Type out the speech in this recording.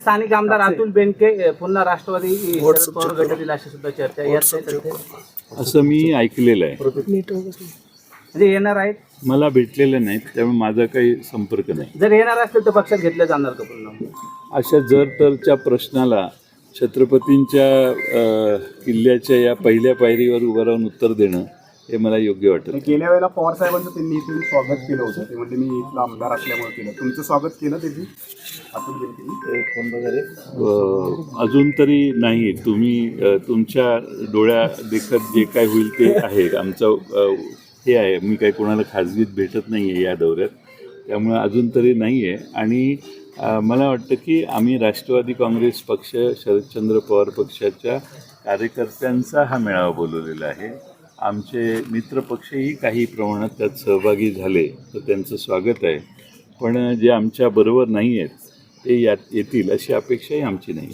स्थानिक आमदार अतुल बेनके पुन्हा राष्ट्रवादी शरद पवार गट येतील अशी सुद्धा चर्चा आहे. यात काही तथ्य आहे? असं मी ऐकलेलं आहे. म्हणजे येणार आहेत? मला भेटलेलं नाहीत त्यामुळे माझा काही संपर्क नाही. जर येणार असतील तर पक्षात घेतलं जाणार का पुन्हा? अशा जर तरच्या प्रश्नाला छत्रपतींच्या अ, किल्ल्याच्या या पहिल्या पायरीवर उभं राहून उत्तर देणं हे मला योग्य वाटत. गेल्या वेळेला पवार साहेबांचं त्यांनी इथून स्वागत केलं होतं. ते म्हणजे मी इथला आमदार असल्यामुळे केलं. तुमचं स्वागत केलं त्यांनी? अ, अजून तरी नाही. तुम्ही तुमच्या डोळ्या देखत जे काय होईल ते आहे. आमचं हे आहे. मी काही कोणाला खाजगीत भेटत नाही आहे या दौऱ्यात. त्यामुळे अजून तरी नाही आहे आणि मला वाटतं की आम्ही राष्ट्रवादी काँग्रेस पक्ष शरदचंद्र पवार पक्षाच्या कार्यकर्त्यांचा हा मेळावा बोलवलेला आहे. आमचे मित्रपक्षही काही प्रमाणात त्यात सहभागी झाले तर त्यांचं स्वागत आहे. पण जे आमच्याबरोबर नाही आहेत ते यात येतील अशी अपेक्षाही आमची नाही.